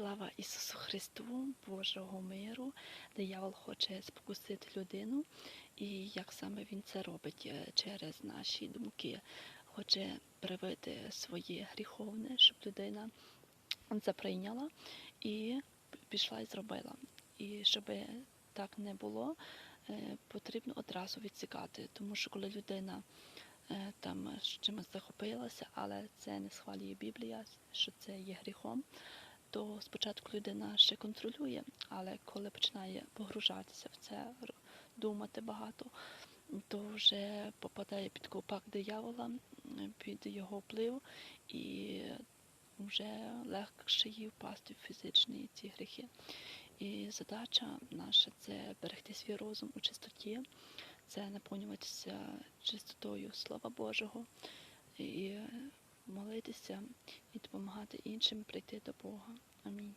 Слава Ісусу Христу, Божого миру. Диявол хоче спокусити людину, і як саме він це робить Е, через наші думки. Хоче привити своє гріховне, щоб людина це прийняла і пішла і зробила. І щоб так не було, е, потрібно одразу відсікати, тому що коли людина е, там чимось захопилася, але це не схвалює Біблія, що це є гріхом, то спочатку людина ще контролює, але коли починає погружатися в це, думати багато, то вже попадає під ковпак диявола, під його вплив, і вже легше їй впасти в фізичні ці гріхи. І задача наша це берегти свій розум у чистоті, це наповнюватися чистотою Слова Божого і молитися і допомагати іншим прийти до Бога. Амінь.